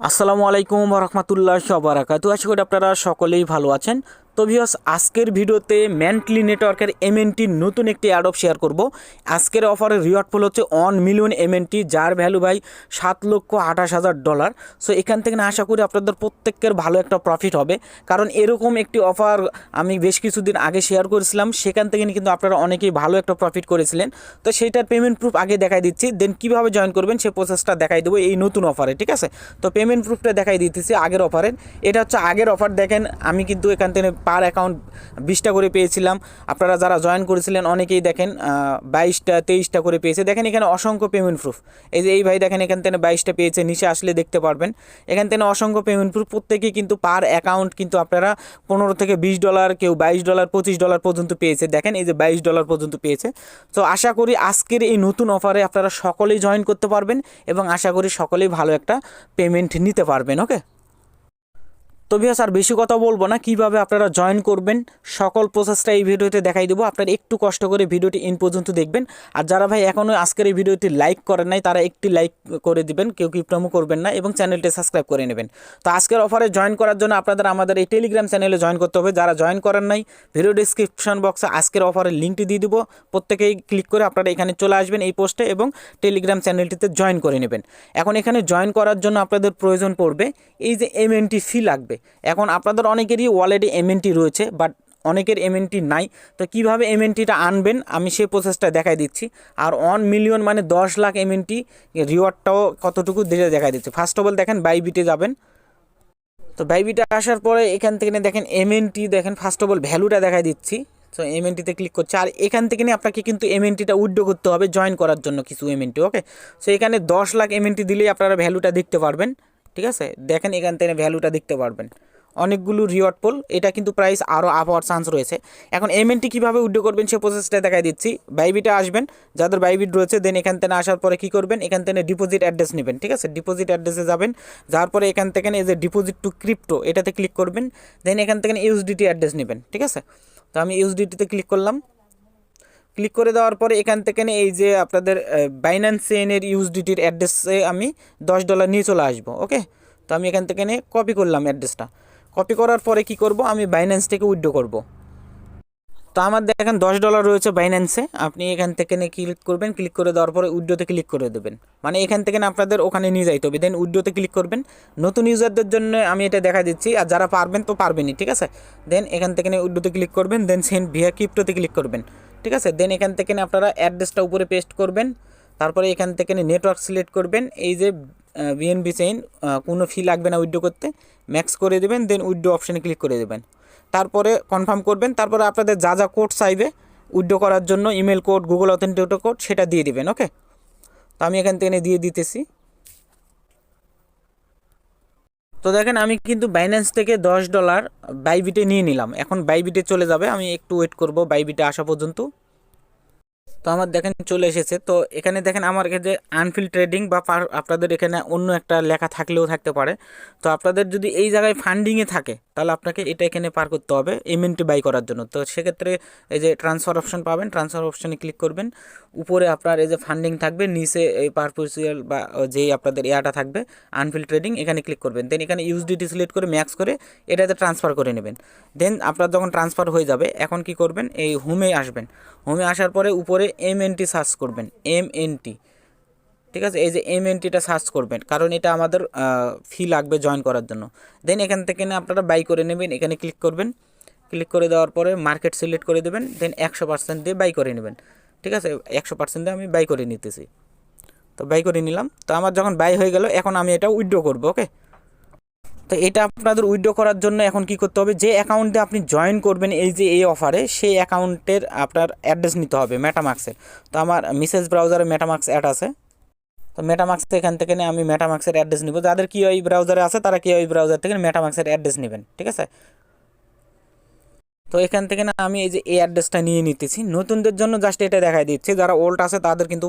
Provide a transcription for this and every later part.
আসসালামু আলাইকুম রহমতুল্লাহ সবারাকাতু আশা করি আপনারা সকলেই ভালো আছেন। তো ভিউস আজকের ভিডিওতে ম্যান্টলি নেটওয়ার্কের এমএনটির নতুন একটি অ্যাডপ শেয়ার করব। আজকের অফারের রিওয়ার্ড ফুল হচ্ছে ওয়ান মিলিয়ন এমএনটি যার ভ্যালু ভাই সাত লক্ষ আঠাশ হাজার ডলার সো এখান থেকে আশা করি আপনাদের প্রত্যেকের ভালো একটা প্রফিট হবে। কারণ এরকম একটি অফার আমি বেশ কিছুদিন আগে শেয়ার করেছিলাম, সেখান থেকে কিন্তু আপনারা অনেকেই ভালো একটা প্রফিট করেছিলেন। তো সেইটার পেমেন্ট প্রুফ আগে দেখাই দিচ্ছি দেন কীভাবে জয়েন করবেন সেই প্রসেসটা দেখাই দেবো এই নতুন অফারে ঠিক আছে? তো পেমেন্ট প্রুফটা দেখাই দিতেছি আগের অফারের এটা হচ্ছে আগের অফার দেখেন আমি কিন্তু এখান থেকে পার অ্যাকাউন্ট বিশটা করে পেয়েছিলাম। আপনারা যারা জয়েন করেছিলেন অনেকেই দেখেন বাইশটা, তেইশটা করে পেয়েছে। দেখেন এখানে অসংখ্য পেমেন্ট প্রুফ এই যে এই ভাই দেখেন এখান থেকে বাইশটা পেয়েছে, নিচে আসলে দেখতে পারবেন। এখান থেকে অসংখ্য পেমেন্ট প্রুফ প্রত্যেকেই কিন্তু পার অ্যাকাউন্ট কিন্তু আপনারা পনেরো থেকে বিশ ডলার কেউ বাইশ ডলার পঁচিশ ডলার পর্যন্ত পেয়েছে। দেখেন এই যে বাইশ ডলার পর্যন্ত পেয়েছে। তো আশা করি আজকের এই নতুন অফারে আপনারা সকলেই জয়েন করতে পারবেন এবং আশা করি সকলেই ভালো একটা পেমেন্ট নিতে পারবেন ওকে তো ভিয়াস আর বেশি কথা বলব না, কীভাবে আপনারা জয়েন করবেন, সকল প্রসেসটা এই ভিডিওতে দেখাই দেবো। আপনারা একটু কষ্ট করে ভিডিওটি ইন পর্যন্ত দেখবেন। আর যারা ভাই এখনও আজকের এই ভিডিওটি লাইক করেন নাই, তারা একটি লাইক করে দিবেন, কেউ কি প্রমো করবেন না, এবং চ্যানেলটি সাবস্ক্রাইব করে নেবেন। তো আজকের অফারে জয়েন করার জন্য আপনাদের আমাদের এই টেলিগ্রাম চ্যানেলে জয়েন করতে হবে। যারা জয়েন করেন নাই ভিডিও ডিসক্রিপশন বক্সে আজকের অফারের লিঙ্কটি দিয়ে দিব। প্রত্যেকেই ক্লিক করে আপনারা এখানে চলে আসবেন এই পোস্টে এবং টেলিগ্রাম চ্যানেলটিতে জয়েন করে নেবেন। এখন এখানে জয়েন করার জন্য আপনাদের প্রয়োজন পড়বে, এই যে এমএনটি ফি লাগবে। এখন আপনাদের অনেকেরই ওয়ালেটে এমএনটি রয়েছে বাট অনেকের এমএনটি নাই। তো কীভাবে এমএনটিটা আনবেন, আমি সেই প্রসেসটা দেখাই দিচ্ছি। আর ওয়ান মিলিয়ন মানে দশ লাখ এমএনটি রিওয়ার্ডটাও কতটুকু দিলে দেখাই দিচ্ছি। ফার্স্ট অফ অল দেখেন বাইবিটে যাবেন। তো বাইবিটে আসার পরে এখান থেকে দেখেন এমএনটি দেখেন ফার্স্ট অফ অল ভ্যালুটা দেখাই দিচ্ছি। সো এমএনটিতে ক্লিক করছে। আর এখান থেকে নিয়ে আপনাকে কিন্তু এমএনটিটা উইড্রো করতে হবে জয়েন করার জন্য কিছু এমএনটি ওকে সো এখানে দশ লাখ এমএনটি দিলেই আপনারা ভ্যালুটা দেখতে পারবেন। ঠিক আছে? দেখেন এখান থেকে ভ্যালুটা দেখতে পারবেন। অনেকগুলো রিওয়ার্ড পোল এটা কিন্তু প্রাইস আরও আপ হওয়ার চান্স রয়েছে। এখন এমএনটি কীভাবে উইড্রো করবেন সে প্রসেসটা দেখাই দিচ্ছি। বাইবিটা আসবেন, যাদের বাইবিট রয়েছে দেন এখান থেকে আসার পরে কী করবেন? এখান থেকে ডিপোজিট অ্যাড্রেস নেবেন, ঠিক আছে? ডিপোজিট অ্যাড্রেসে যাবেন, যাওয়ার পরে এখান থেকে এই যে ডিপোজিট টু ক্রিপ্টো এটাতে ক্লিক করবেন দেন এখান থেকে ইউএসডিটি অ্যাড্রেস নেবেন, ঠিক আছে? তো আমি ইউএসডিটিতে ক্লিক করলাম। ক্লিক করে দেওয়ার পরে এখান থেকে এই যে আপনাদের বাইন্যান্স চেনের ইউএসডিটির অ্যাড্রেসে আমি দশ ডলার নিয়ে চলে আসব ওকে তো আমি এখান থেকে কপি করলাম অ্যাড্রেসটা কপি করার পরে কি করব? আমি বাইন্যান্স থেকে উইথড্র করব। তো আমার দেখেন দশ ডলার রয়েছে বাইন্যান্সে আপনি এখান থেকে ক্লিক করবেন ক্লিক করে দেওয়ার পরে উইড্রোতে ক্লিক করে দেবেন। মানে এখান থেকে আপনাদের ওখানে নিয়ে যাইতে হবে। দেন উইড্রোতে ক্লিক করবেন। নতুন ইউজারদের জন্য আমি এটা দেখা দিচ্ছি। আর যারা পারবেন তো পারবেনই, ঠিক আছে? দেন এখান থেকে উইড্রোতে ক্লিক করবেন। দেন সেন্ড ভিয়া ক্রিপ্টোতে ক্লিক করবেন। ঠিক আছে? দেন এখান থেকে আপনারা অ্যাড্রেসটা উপরে পেস্ট করবেন। তারপরে এখান থেকে নেটওয়ার্ক সিলেক্ট করবেন। এই যে বিএনবি চেইন কোনো ফি লাগবে না উইড্রো করতে। ম্যাক্স করে দেবেন দেন উইড্রো অপশানে ক্লিক করে দেবেন। তারপরে কনফার্ম করবেন। তারপরে আপনাদের যা যা কোড চাইবে উইড্রো করার জন্য email code Google authenticator code সেটা দিয়ে দেবেন ওকে তো আমি এখান থেকে দিয়ে দিতেছি। তো দেখেন, আমি কিন্তু বাইন্যান্স থেকে দশ ডলার বাইবিটে নিয়ে নিলাম। এখন বাইবিটে চলে যাবে, আমি একটু ওয়েট করব বাইবিটে আসা পর্যন্ত। তো আমার দেখেন চলে এসেছে। তো এখানে দেখেন আমার যে আনফিল ট্রেডিং বা আপনাদের এখানে অন্য একটা লেখা থাকলেও থাকতে পারে। তো আপনাদের যদি এই জায়গায় ফান্ডিংয়ে থাকে, তাহলে আপনাকে এটা এখানে পার করতে হবে এমএনটি বাই করার জন্য। তো সেক্ষেত্রে এই যে ট্রান্সফার অপশন পাবেন ট্রান্সফার অপশনে ক্লিক করবেন। উপরে আপনার এই যে ফান্ডিং থাকবে, নিচে এই পারপোসিয়াল বা যেই আপনাদের এয়াটা থাকবে আনফিল ট্রেডিং এখানে ক্লিক করবেন। দেন এখানে ইউজডিটি সিলেক্ট করে ম্যাক্স করে, এটাতে ট্রান্সফার করে নেবেন। দেন আপনার যখন ট্রান্সফার হয়ে যাবে, এখন কি করবেন? এই হোমে আসবেন। হোমে আসার পরে উপরে এম এনটি সার্চ করবেন এম এনটি ঠিক আছে? এই যে এম এনটিটা সার্চ করবেন, কারণ এটা আমাদের ফি লাগবে জয়েন করার জন্য। দেন এখান থেকে না আপনারা বাই করে নেবেন, এখানে ক্লিক করবেন। ক্লিক করে দেওয়ার পরে মার্কেট সিলেক্ট করে দেবেন দেন একশো পার্সেন্ট দিয়ে বাই করে নেবেন। ঠিক আছে? একশো পার্সেন্ট দিয়ে আমি বাই করে নিতেছি। তো বাই করে নিলাম। তো আমার যখন বাই হয়ে গেল, এখন আমি এটা উইথড্র করব ওকে তো এটা আপনাদের উইড্রো করার জন্য এখন কি করতে হবে? যে অ্যাকাউন্টে আপনি জয়েন করবেন এই যে এই অফারে সেই অ্যাকাউন্টের আপনার অ্যাড্রেস নিতে হবে মেটামাক্সের তো আমার মিসেস ব্রাউজারে মেটামাক্স অ্যাড আছে। তো মেটামাক্স এখান থেকে নিয়ে আমি মেটামাক্সের অ্যাড্রেস নিব। যাদের কি ওই ব্রাউজারে আছে, তারা কি ওই ব্রাউজার থেকে মেটামাক্সের অ্যাড্রেস নেবেন, ঠিক আছে? তো এখান থেকে না আমি এই যে এই অ্যাড্রেসটা নিয়ে নিতেছি। নতুনদের জন্য জাস্ট এটা দেখাই দিচ্ছি। যারা ওল্ড আছে তাদের কিন্তু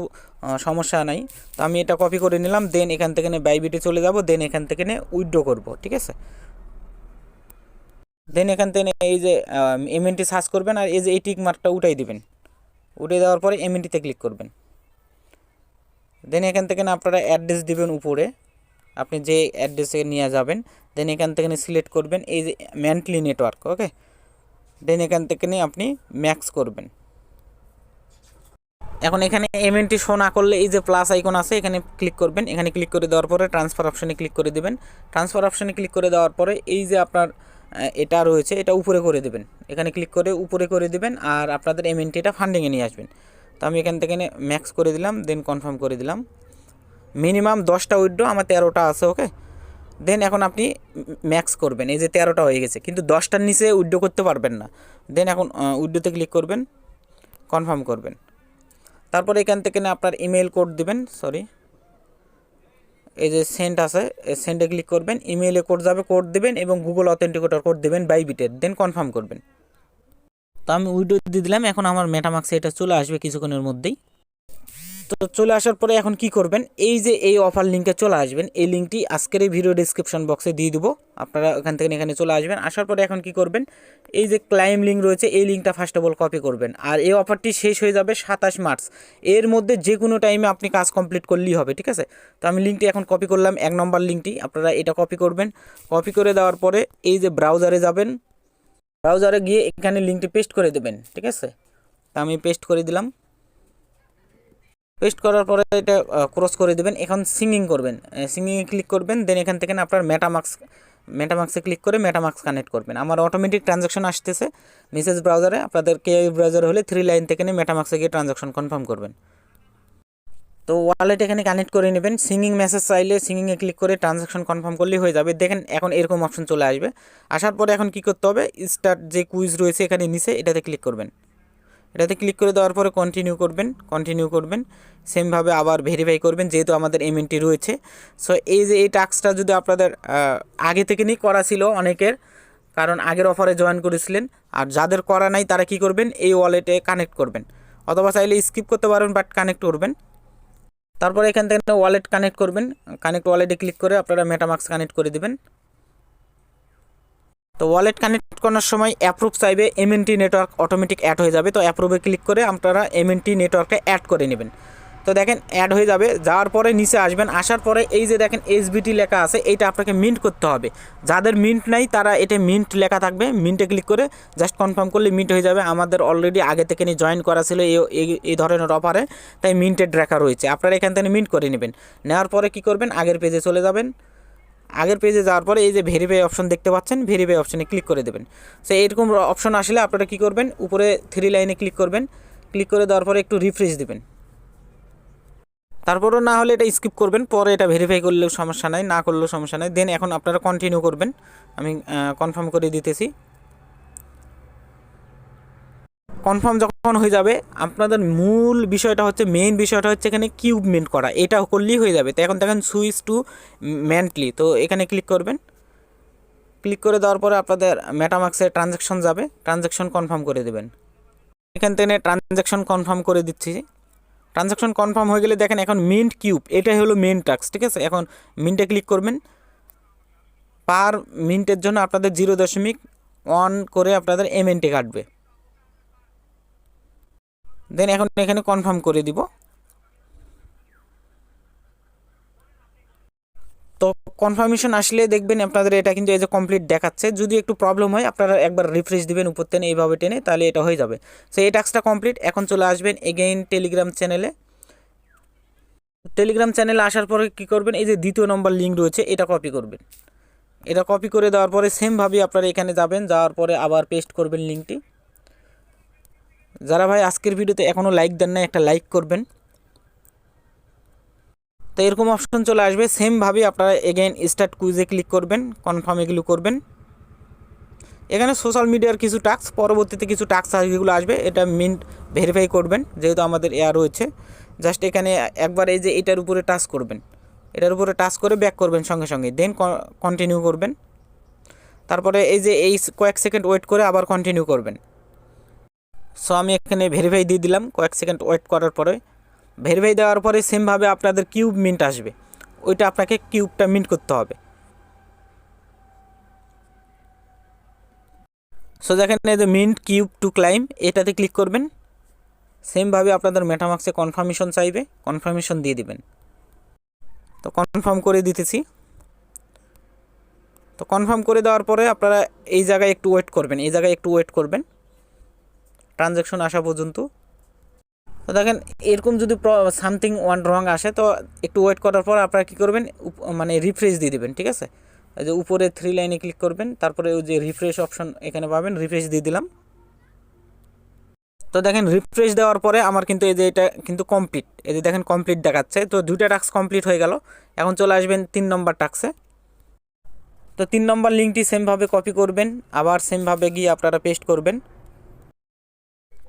সমস্যা নাই। তো আমি এটা কপি করে নিলাম দেন এখান থেকে বাইবিটে চলে যাব দেন এখান থেকে নিয়ে উইড্রো করব, ঠিক আছে? দেন এখান থেকে এই যে এমএনটি সার্চ করবেন আর এই যে এই টিক মার্কটা উঠাই দিবেন। উঠে দেওয়ার পরে এমএনটিতে ক্লিক করবেন। দেন এখান থেকে না আপনারা অ্যাড্রেস দিবেন উপরে। আপনি যে অ্যাড্রেসে নিয়ে যাবেন দেন এখান থেকে সিলেক্ট করবেন। এই যে ম্যান্টলি নেটওয়ার্ক ওকে দেন এখান থেকে নিয়ে আপনি ম্যাক্স করবেন। এখন এখানে এমএনটি শো না করলে এই যে প্লাস আইকন আছে, এখানে ক্লিক করবেন। এখানে ক্লিক করে দেওয়ার পরে ট্রান্সফার অপশানে ক্লিক করে দেবেন। ট্রান্সফার অপশানে ক্লিক করে দেওয়ার পরে এই যে আপনার এটা রয়েছে, এটা উপরে করে দেবেন। এখানে ক্লিক করে উপরে করে দেবেন আর আপনাদের এমএনটিটা ফান্ডিংয়ে নিয়ে আসবেন। তো আমি এখান থেকে ম্যাক্স করে দিলাম দেন কনফার্ম করে দিলাম। মিনিমাম দশটা উইড্রো, আমার তেরোটা আছে ওকে দেন এখন আপনি ম্যাক্স করবেন। এই যে তেরোটা হয়ে গেছে। কিন্তু দশটার নিচে উইড্রো করতে পারবেন না। দেন এখন উইড্রোতে ক্লিক করবেন। কনফার্ম করবেন। তারপরে এখান থেকে না আপনার ইমেল কোড দিবেন। সরি এই যে সেন্ট আছে সেন্টে ক্লিক করবেন। ইমেইলে কোড যাবে কোড দেবেন এবং গুগল অথেন্টিকেটর কোড দেবেন বাইবিটের দেন কনফার্ম করবেন। তো আমি উইডো দিয়ে দিলাম। এখন আমার মেটামাক্সে এটা চলে আসবে কিছুক্ষণের মধ্যেই। তো চলে আসার পরে এখন কি করবেন? এই যে এই অফার লিঙ্কে চলে আসবেন, এই লিঙ্কটি আজকের এই ভিডিও ডিসক্রিপশন বক্সে দিয়ে দিব। আপনারা ওখান থেকে এখানে চলে আসবেন, আসার পরে এখন কি করবেন? এই যে ক্লাইম লিঙ্ক রয়েছে, এই লিঙ্কটা ফার্স্ট অফ অল কপি করবেন। আর এই অফারটি শেষ হয়ে যাবে সাতাশ মার্চ। এর মধ্যে যে কোনো টাইমে আপনি কাজ কমপ্লিট করলেই হবে, ঠিক আছে? তো আমি লিঙ্কটি এখন কপি করলাম, এক নম্বর লিঙ্কটি আপনারা এটা কপি করবেন। কপি করে দেওয়ার পরে এই যে ব্রাউজারে যাবেন। ব্রাউজারে গিয়ে এখানে লিঙ্কটি পেস্ট করে দেবেন, ঠিক আছে? তা আমি পেস্ট করে দিলাম। পেস্ট করার পরে এটা ক্রস করে দেবেন। এখন সিঙ্গিং করবেন। সিঙ্গিংয়ে ক্লিক করবেন দেন এখান থেকে আপনার মেটামাক্স মেটামাক্সে ক্লিক করে মেটামাক্স কানেক্ট করবেন। আমার অটোমেটিক ট্রানজাকশন আসতেছে মেসেজ ব্রাউজারে আপনাদের কে ব্রাউজার হলে থ্রি লাইন থেকে নিয়ে মেটামাক্সে গিয়ে ট্রানজাকশন কনফার্ম করবেন। তো ওয়ালেট এখানে কানেক্ট করে নেবেন। সিঙ্গিং মেসেজ চাইলে সিঙ্গিংয়ে ক্লিক করে ট্রানজাকশন কনফার্ম করলেই হয়ে যাবে। দেখেন এখন এরকম অপশন চলে আসবে। আসার পরে এখন কি করতে হবে? স্টার্ট যে কুইজ রয়েছে এখানে নিচে এটাতে ক্লিক করবেন। এটাতে ক্লিক করে দেওয়ার পরে কন্টিনিউ করবেন কন্টিনিউ করবেন সেমভাবে আবার ভেরিফাই করবেন যেহেতু আমাদের এমএনটি রয়েছে। সো এই যে এই টাস্কটা যদি আপনাদের আগে থেকে নিয়ে করা ছিল অনেকের, কারণ আগের অফারে জয়েন করেছিলেন, আর যাদের করা নাই তারা কি করবেন? এই ওয়ালেটে কানেক্ট করবেন। অথবা চাইলে স্কিপ করতে পারবেন বাট কানেক্ট করবেন। তারপরে এখান থেকে ওয়ালেট কানেক্ট করবেন। কানেক্ট ওয়ালেটে ক্লিক করে আপনারা মেটামাক্স কানেক্ট করে দিবেন। তো ওয়ালেট কানেক্ট করার সময় অ্যাপ্রুভ চাইবে এমএনটি নেটওয়ার্ক অটোমেটিক অ্যাড হয়ে যাবে। তো অ্যাপ্রুভে ক্লিক করে আপনারা এমএনটি নেটওয়ার্কটা অ্যাড করে নেবেন। তো দেখেন অ্যাড হয়ে যাবে। যাওয়ার পরে নিচে আসবেন। আসার পরে এই যে দেখেন এসবিটি লেখা আছে, এইটা আপনাকে মিন্ট করতে হবে। যাদের মিন্ট নাই, তারা এটা মিন্ট লেখা থাকবে। মিন্টে ক্লিক করে জাস্ট কনফার্ম করলে মিন্ট হয়ে যাবে। আমাদের অলরেডি আগে থেকে নিয়ে জয়েন করা ছিল এই, এই- ধরনের অফারে তাই মিন্টেড রেখা রয়েছে। আপনারা এখান থেকে মিন্ট করে নেবেন। নেওয়ার পরে কি করবেন? আগের পেজে চলে যাবেন। আগের পেজে যাওয়ার পরে এই যে ভেরিফাই অপশন দেখতে পাচ্ছেন ভেরিফাই অপশনে ক্লিক করে দেবেন। সো এরকম অপশন আসলে আপনারা কি করবেন? উপরে থ্রি লাইনে ক্লিক করবেন। ক্লিক করে দেওয়ার পরে একটু রিফ্রেশ দেবেন। তারপরও না হলে এটা স্কিপ করবেন, পরে এটা ভেরিফাই করলেও সমস্যা নাই, না করলেও সমস্যা নাই। দেন এখন আপনারা কন্টিনিউ করবেন। আমি কনফার্ম করে দিতেছি। কনফার্ম যখন হয়ে যাবে, আপনাদের মূল বিষয়টা হচ্ছে মেইন বিষয়টা হচ্ছে এখানে কিউব মিন্ট করা। এটা করলেই হয়ে যাবে। তো এখন দেখেন সুইচ টু ম্যান্টলি তো এখানে ক্লিক করবেন। ক্লিক করে দেওয়ার পরে আপনাদের মেটামাক্সে ট্রানজ্যাকশন যাবে। ট্রানজ্যাকশন কনফার্ম করে দেবেন। এখান থেকে ট্রানজ্যাকশন কনফার্ম করে দিচ্ছি। ট্রানজ্যাকশন কনফার্ম হয়ে গেলে দেখেন এখন মিন্ট কিউব এটাই হলো মেন টাস্ক ঠিক আছে? এখন মিন্টে ক্লিক করবেন। পার মিনিটের জন্য আপনাদের জিরো দশমিক ওয়ান করে আপনাদের এমএনটি কাটবে। দেন এখন এখানে কনফার্ম করে দিব। তো কনফার্মেশন আসলে দেখবেন আপনাদের এটা কিন্তু এই যে কমপ্লিট দেখাচ্ছে। যদি একটু প্রবলেম হয়, আপনারা একবার রিফ্রেশ দিবেন উপর টেনে এইভাবে টেনে, তাহলে এটা হয়ে যাবে। সো এই টাস্কটা কমপ্লিট এখন চলে আসবেন এগেইন টেলিগ্রাম চ্যানেলে টেলিগ্রাম চ্যানেলে আসার পরে কী করবেন? এই যে দ্বিতীয় নম্বর লিঙ্ক রয়েছে, এটা কপি করবেন। এটা কপি করে দেওয়ার পরে সেমভাবে আপনারা এখানে যাবেন, যাওয়ার পরে আবার পেস্ট করবেন লিঙ্কটি যারা ভাই আজকের ভিডিওতে এখনও লাইক দেন না একটা লাইক করবেন। তো এরকম অপশন চলে আসবে। সেমভাবে আপনারা এগেইন স্টার্ট কুইজে ক্লিক করবেন কনফার্ম এগুলো করবেন। এখানে সোশ্যাল মিডিয়ার কিছু টাস্ক পরবর্তীতে কিছু টাস্ক যেগুলো আসবে। এটা মিন্ট ভেরিফাই করবেন, যেহেতু আমাদের এয়ার রয়েছে। জাস্ট এখানে একবার এই যে এটার উপরে টাচ করবেন। এটার উপরে টাচ করে ব্যাক করবেন সঙ্গে সঙ্গে। দেন কন্টিনিউ করবেন। তারপরে এই যে এই কয়েক সেকেন্ড ওয়েট করে আবার কন্টিনিউ করবেন। সো আমি এখানে ভেরিফাই দিয়ে দিলাম। কয়েক সেকেন্ড ওয়েট করার পরে। ভেরিফাই দেওয়ার পরে সেমভাবে আপনাদের কিউব মিন্ট আসবে। ওইটা আপনাকে কিউবটা মিন্ট করতে হবে। সো দেখেন এই যে মিন্ট কিউব টু ক্লাইম এটাতে ক্লিক করবেন। সেমভাবে আপনাদের মেটামাক্সে কনফার্মেশন চাইবে। কনফার্মেশন দিয়ে দিবেন। তো কনফার্ম করে দিতেছি। তো কনফার্ম করে দেওয়ার পরে আপনারা এই জায়গায় একটু ওয়েট করবেন। এই জায়গায় একটু ওয়েট করবেন। ট্রানজ্যাকশন আসা পর্যন্ত। তো দেখেন, এরকম যদি সামথিং ওয়ান রং আসে, তো একটু ওয়েট করার পর আপনারা কী করবেন? মানে রিফ্রেশ দিয়ে দেবেন, ঠিক আছে? যে উপরে থ্রি লাইনে ক্লিক করবেন, তারপরে ওই যে রিফ্রেশ অপশন এখানে পাবেন রিফ্রেশ দিয়ে দিলাম। তো দেখেন রিফ্রেশ দেওয়ার পরে আমার কিন্তু এই যে এটা কিন্তু কমপ্লিট এই যে দেখেন কমপ্লিট দেখাচ্ছে। তো দুইটা টাস্ক কমপ্লিট হয়ে গেল। এখন চলে আসবেন তিন নম্বর টাস্কে তো তিন নম্বর লিঙ্কটি সেমভাবে কপি করবেন, আবার সেমভাবে গিয়ে আপনারা পেস্ট করবেন।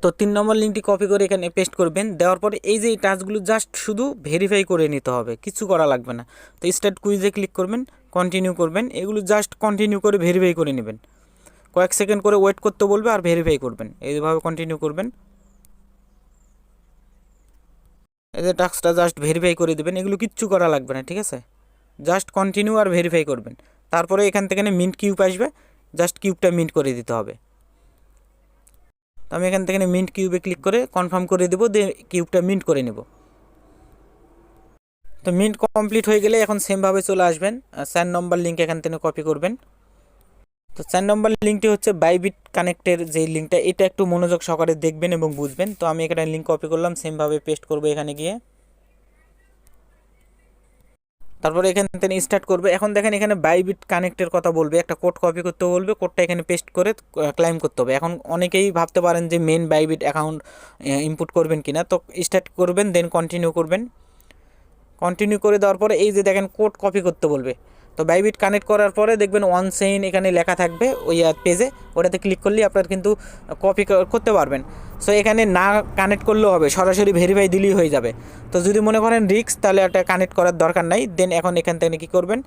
তো তিন নম্বর লিঙ্কটি কপি করে এখানে পেস্ট করবেন। দেওয়ার পরে এই যে এই টাচগুলো জাস্ট শুধু ভেরিফাই করে নিতে হবে, কিছু করা লাগবে না। তো স্টার্ট কুইজে ক্লিক করবেন কন্টিনিউ করবেন, এগুলো জাস্ট কন্টিনিউ করে ভেরিফাই করে নেবেন। কয়েক সেকেন্ড করে ওয়েট করতে বলবে আর ভেরিফাই করবেন। এইভাবে কন্টিনিউ করবেন। এই যে টাস্কটা জাস্ট ভেরিফাই করে দেবেন, এগুলো কিচ্ছু করা লাগবে না, ঠিক আছে? জাস্ট কন্টিনিউ আর ভেরিফাই করবেন। তারপরে এখান থেকে মিন্ট কিউব আসবে জাস্ট কিউবটা মিন্ট করে দিতে হবে। তো আমি এখান থেকে মিন্ট কিউবে ক্লিক করে কনফার্ম করে দেবো, দিয়ে কিউবটা মিন্ট করে নেব। তো মিন্ট কমপ্লিট হয়ে গেলে এখন সেমভাবে চলে আসবেন স্যান নম্বর লিঙ্ক এখান থেকে কপি করবেন। তো চার নম্বর লিঙ্কটি হচ্ছে বাইবিট কানেক্টের যে লিঙ্কটা এটা একটু মনোযোগ সহকারে দেখবেন এবং বুঝবেন। তো আমি এখানে লিঙ্ক কপি করলাম সেমভাবে পেস্ট করব এখানে গিয়ে। তারপরে এখান থেকে স্টার্ট করবে। এখন দেখেন এখানে বাইবিট কানেক্টের কথা বলবে। একটা কোড কপি করতে বলবে কোডটা এখানে পেস্ট করে ক্লাইম করতে হবে। এখন অনেকেই ভাবতে পারেন যে মেন বাইবিট অ্যাকাউন্ট ইনপুট করবেন কিনা। তো স্টার্ট করবেন দেন কন্টিনিউ করবেন। কন্টিনিউ করে দেওয়ার পরে এই যে দেখেন কোড কপি করতে বলবে। তো বাইবিট কানেক্ট করার পরে দেখবেন ওয়ান সেইন এখানে লেখা থাকবে ওই পেজে ওটাতে ক্লিক করলে আপনার কিন্তু কপি করতে পারবেন। সো এখানে না কানেক্ট করলেও হবে, সরাসরি ভেরিফাই দিলেই হয়ে যাবে। তো যদি মনে করেন রিক্স তাহলে একটা কানেক্ট করার দরকার নাই। দেন এখন এখান থেকে কী করবেন?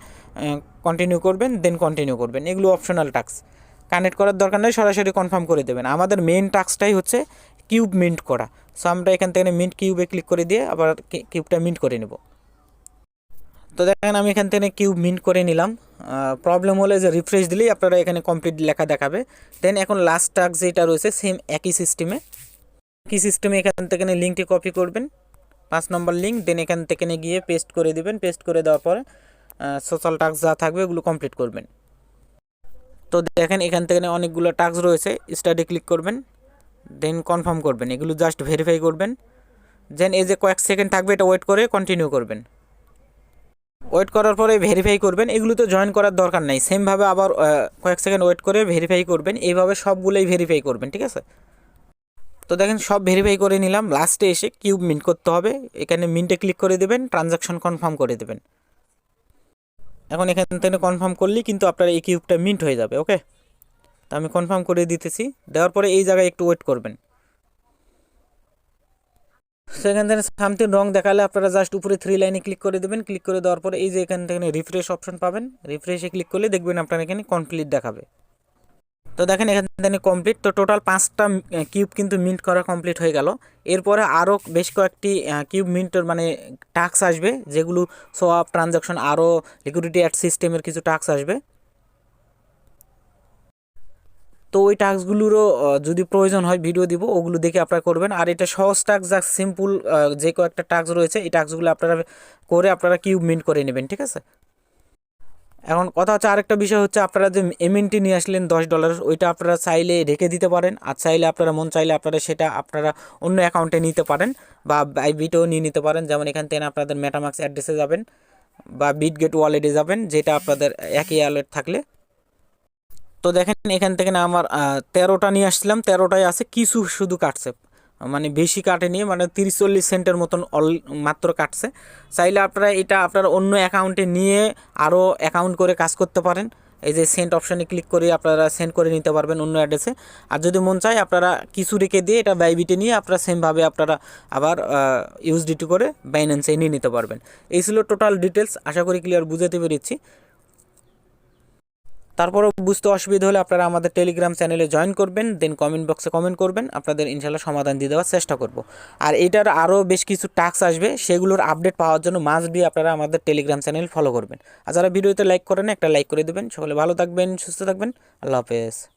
কন্টিনিউ করবেন দেন কন্টিনিউ করবেন। এগুলো অপশনাল টাস্ক কানেক্ট করার দরকার নেই, সরাসরি কনফার্ম করে দেবেন। আমাদের মেন টাস্কটাই হচ্ছে কিউব মিন্ট করা। সো আমরা এখান থেকে মিন্ট কিউবে ক্লিক করে দিয়ে আবার কিউবটা মিন্ট করে নেব। তো দেখেন আমি এখান থেকে কিউব মিন্ট করে নিলাম। প্রবলেম হলে যে রিফ্রেশ দিলেই আপনারা এখানে কমপ্লিট লেখা দেখাবে। দেন এখন লাস্ট টাস্ক যেটা রয়েছে সেম একই সিস্টেমে একই সিস্টেমে এখান থেকে লিঙ্কটি কপি করবেন। পাঁচ নম্বর লিঙ্ক দেন এখান থেকে গিয়ে পেস্ট করে দিবেন। পেস্ট করে দেওয়ার পরে সোশ্যাল টাস্ক যা থাকবে ওগুলো কমপ্লিট করবেন। তো দেখেন এখান থেকে অনেকগুলো টাস্ক রয়েছে স্টাডি ক্লিক করবেন দেন কনফার্ম করবেন। এগুলো জাস্ট ভেরিফাই করবেন। দেন এই যে কয়েক সেকেন্ড থাকবে এটা ওয়েট করে কন্টিনিউ করবেন। ওয়েট করার পরে ভেরিফাই করবেন, এগুলো তো জয়েন করার দরকার নাই। সেমভাবে আবার কয়েক সেকেন্ড ওয়েট করে ভেরিফাই করবেন, এইভাবে সবগুলোই ভেরিফাই করবেন, ঠিক আছে? তো দেখেন, সব ভেরিফাই করে নিলাম লাস্টে এসে কিউব মিন্ট করতে হবে, এখানে মিন্টে ক্লিক করে দেবেন ট্রানজাকশন কনফার্ম করে দেবেন। এখন এখান থেকে কনফার্ম করলেই কিন্তু আপনার এই কিউবটা মিন্ট হয়ে যাবে ওকে তো আমি কনফার্ম করে দিতেছি, দেওয়ার পরে এই জায়গায় একটু ওয়েট করবেন। সেখান থেকে সামথিং রং দেখালে আপনারা জাস্ট উপরে থ্রি লাইনে ক্লিক করে দেবেন। ক্লিক করে দেওয়ার পরে এই যে এখান থেকে রিফ্রেশ অপশন পাবেন। রিফ্রেশে ক্লিক করলে দেখবেন আপনার এখানে কমপ্লিট দেখাবে। তো দেখেন এখান থেকে কমপ্লিট তো টোটাল পাঁচটা কিউব কিন্তু মিন্ট করা কমপ্লিট হয়ে গেল। এরপরে আরও বেশ কয়েকটি কিউব মিন্টের মানে টাস্ক আসবে। যেগুলো সোয়াপ ট্রানজাকশন আরও লিকুইডিটি অ্যাড সিস্টেমের কিছু টাস্ক আসবে। তো ওই টাস্কগুলোরও যদি প্রয়োজন হয় ভিডিও দিব, ওগুলো দেখে আপনারা করবেন। আর এটা সহজ টাস্ক যা সিম্পল যে কয়েকটা টাস্ক রয়েছে, এই টাস্কগুলো আপনারা করে আপনারা কিউব মিন্ট করে নেবেন, ঠিক আছে? এখন কথা হচ্ছে আরেকটা বিষয় হচ্ছে আপনারা যে এমএনটি নিয়ে আসলেন দশ ডলার ওইটা আপনারা চাইলে রেখে দিতে পারেন। আর চাইলে আপনারা, মন চাইলে আপনারা সেটা আপনারা অন্য অ্যাকাউন্টে নিতে পারেন বা বাইবিটেও নিয়ে নিতে পারেন। যেমন এখান থেকে আপনাদের মেটামাক্স অ্যাড্রেসে যাবেন বা বিটগেট ওয়ালেটে যাবেন, যেটা আপনাদের একই ওয়ালেট থাকলে। তো দেখেন এখান থেকে না আমার তেরোটা নিয়ে আসছিলাম তেরোটাই আছে, কিছু শুধু কাটছে। মানে বেশি কাটেনি মানে তিরিশ চল্লিশ সেন্টের মতন অল, মাত্র কাটছে। চাইলে আপনারা এটা আপনার অন্য অ্যাকাউন্টে নিয়ে আরও অ্যাকাউন্ট করে কাজ করতে পারেন। এই যে সেন্ট অপশানে ক্লিক করে আপনারা সেন্ড করে নিতে পারবেন অন্য অ্যাড্রেসে আর যদি মন চায়, আপনারা কিছু রেখে দিয়ে এটা বাইবিটে নিয়ে আপনারা সেমভাবে আপনারা আবার ইউজডিটি করে বাইন্যান্সে নিয়ে নিতে পারবেন। এই ছিল টোটাল ডিটেলস আশা করি ক্লিয়ার বুঝাতে পেরেছি। তারপরও বুঝতে অসুবিধা হলে আপনারা আমাদের টেলিগ্রাম চ্যানেলে জয়েন করবেন দেন কমেন্ট বক্সে কমেন্ট করবেন, আপনাদের ইনশাল্লাহ সমাধান দিয়ে দেওয়ার চেষ্টা করব। আর এটার আরও বেশ কিছু টাস্ক আসবে, সেগুলোর আপডেট পাওয়ার জন্য মাস্ট বি আপনারা আমাদের টেলিগ্রাম চ্যানেল ফলো করবেন। আর যারা ভিডিওতে লাইক করেন, একটা লাইক করে দেবেন। সকলে ভালো থাকবেন, সুস্থ থাকবেন। আল্লাহ হাফেজ।